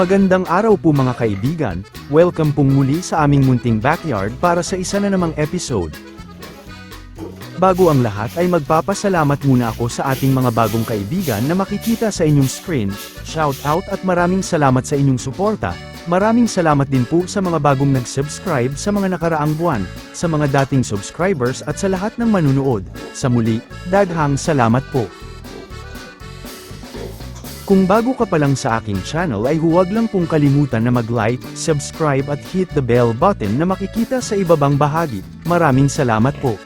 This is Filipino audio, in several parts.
Magandang araw po mga kaibigan, welcome pong muli sa aming munting backyard para sa isa na namang episode. Bago ang lahat ay magpapasalamat muna ako sa ating mga bagong kaibigan na makikita sa inyong screen, shout out at maraming salamat sa inyong suporta, maraming salamat din po sa mga bagong nag-subscribe sa mga nakaraang buwan, sa mga dating subscribers at sa lahat ng manunood, sa muli, daghang salamat po. Kung bago ka pa lang sa aking channel ay huwag lang pong kalimutan na mag-like, subscribe at hit the bell button na makikita sa ibabang bahagi. Maraming salamat po.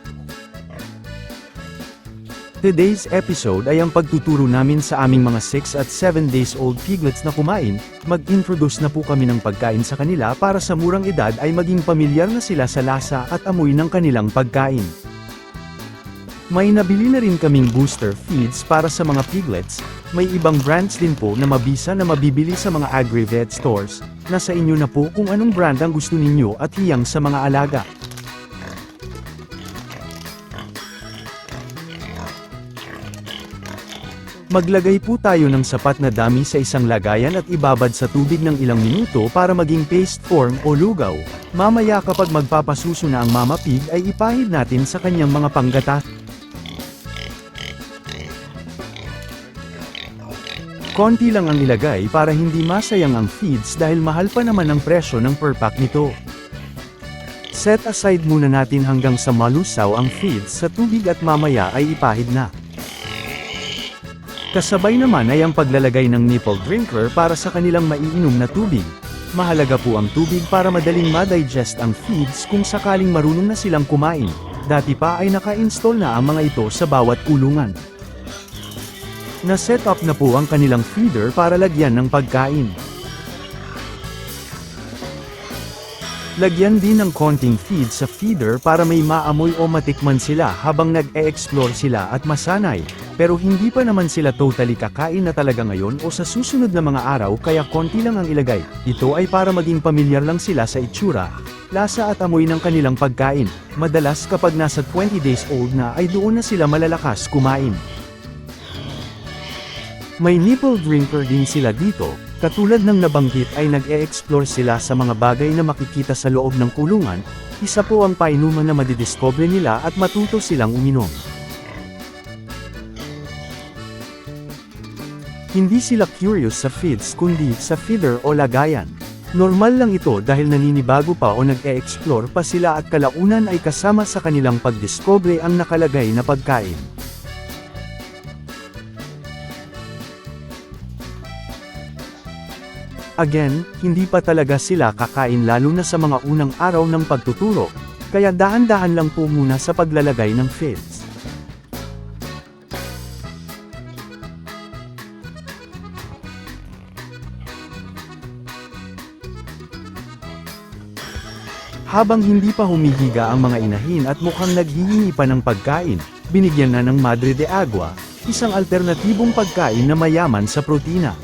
Today's episode ay ang pagtuturo namin sa aming mga 6 at 7 days old piglets na kumain, mag-introduce na po kami ng pagkain sa kanila para sa murang edad ay maging pamilyar na sila sa lasa at amoy ng kanilang pagkain. May nabili na rin kaming booster feeds para sa mga piglets, may ibang brands din po na mabisa na mabibili sa mga agri-vet stores, nasa inyo na po kung anong brand ang gusto ninyo at hiyang sa mga alaga. Maglagay po tayo ng sapat na dami sa isang lagayan at ibabad sa tubig ng ilang minuto para maging paste form o lugaw. Mamaya kapag magpapasuso na ang mama pig ay ipahid natin sa kanyang mga panggatas. Konti lang ang ilagay para hindi masayang ang feeds dahil mahal pa naman ang presyo ng per pack nito. Set aside muna natin hanggang sa malusaw ang feeds sa tubig at mamaya ay ipahid na. Kasabay naman ay ang paglalagay ng nipple drinker para sa kanilang maiinom na tubig. Mahalaga po ang tubig para madaling ma-digest ang feeds kung sakaling marunong na silang kumain. Dati pa ay naka-install na ang mga ito sa bawat kulungan. Na-set up na po ang kanilang feeder para lagyan ng pagkain. Lagyan din ng konting feed sa feeder para may maamoy o matikman sila habang nag-e-explore sila at masanay, pero hindi pa naman sila totally kakain na talaga ngayon o sa susunod na mga araw kaya konti lang ang ilagay. Ito ay para maging pamilyar lang sila sa itsura, lasa at amoy ng kanilang pagkain. Madalas kapag nasa 20 days old na ay doon na sila malalakas kumain. May nipple drinker din sila dito, katulad ng nabanggit ay nag-e-explore sila sa mga bagay na makikita sa loob ng kulungan, isa po ang painuman na madidiscover nila at matuto silang uminom. Hindi sila curious sa feeds kundi sa feeder o lagayan. Normal lang ito dahil naninibago pa o nag-e-explore pa sila at kalaunan ay kasama sa kanilang pagdiskobre ang nakalagay na pagkain. Again, hindi pa talaga sila kakain lalo na sa mga unang araw ng pagtuturo, kaya dahan-dahan lang po muna sa paglalagay ng feeds. Habang hindi pa humihiga ang mga inahin at mukhang naghihingi pa ng pagkain, binigyan na ng Madre de Agua, isang alternatibong pagkain na mayaman sa protina.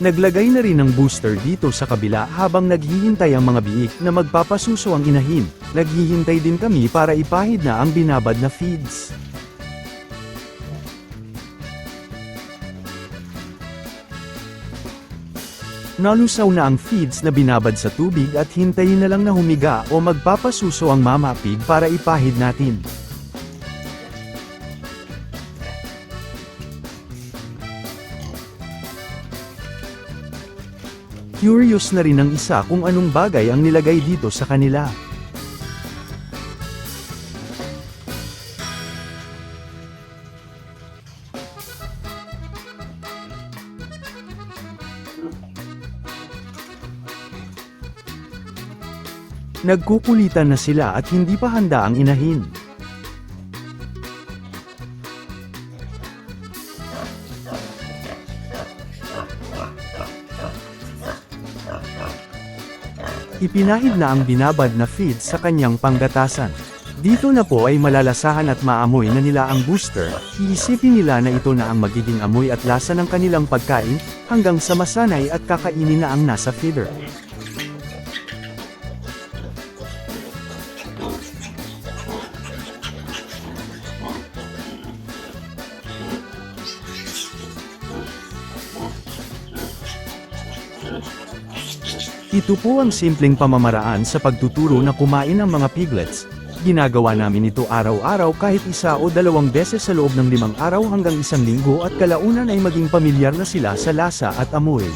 Naglagay na rin ng booster dito sa kabila habang naghihintay ang mga biik na magpapasuso ang inahin. Naghihintay din kami para ipahid na ang binabad na feeds. Nalusaw na ang feeds na binabad sa tubig at hintayin na lang na humiga o magpapasuso ang mama pig para ipahid natin. Curious na rin ang isa kung anong bagay ang nilagay dito sa kanila. Nagkukulitan na sila at hindi pa handa ang inahin. Ipinahid na ang binabad na feed sa kanyang panggatasan. Dito na po ay malalasahan at maamoy na nila ang booster, iisipin nila na ito na ang magiging amoy at lasa ng kanilang pagkain, hanggang sa masanay at kakainin na ang nasa feeder. Ito po ang simpleng pamamaraan sa pagtuturo na kumain ng mga piglets. Ginagawa namin ito araw-araw kahit isa o dalawang beses sa loob ng limang araw hanggang isang linggo at kalaunan ay maging pamilyar na sila sa lasa at amoy.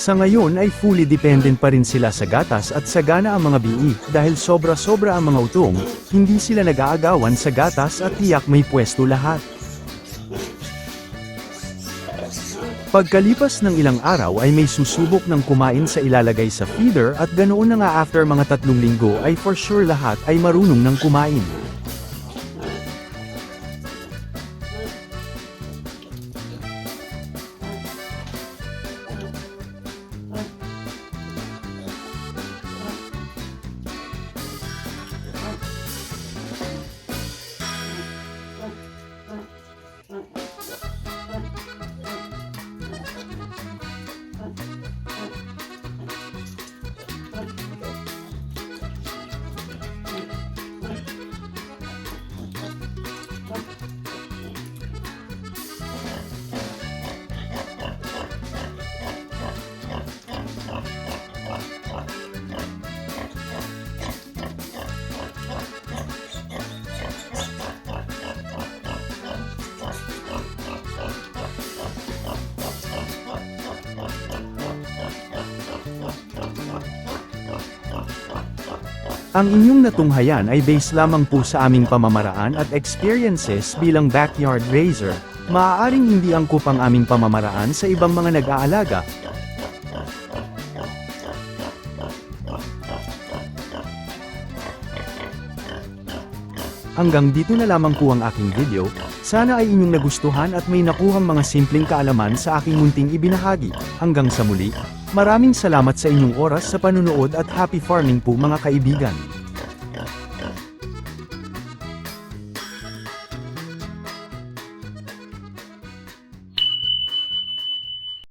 Sa ngayon ay fully dependent pa rin sila sa gatas at sagana ang mga BI, dahil sobra-sobra ang mga utong, hindi sila nag-aagawan sa gatas at tiyak may pwesto lahat. Pagkalipas ng ilang araw ay may susubok ng kumain sa ilalagay sa feeder at ganoon na nga after mga tatlong linggo ay for sure lahat ay marunong ng kumain. Ang inyong natunghayan ay based lamang po sa aming pamamaraan at experiences bilang backyard raiser. Maaaring hindi angkop ang aming pamamaraan sa ibang mga nag-aalaga. Hanggang dito na lamang po ang aking video, sana ay inyong nagustuhan at may nakuhang mga simpleng kaalaman sa aking munting ibinahagi. Hanggang sa muli, maraming salamat sa inyong oras sa panunood at happy farming po mga kaibigan.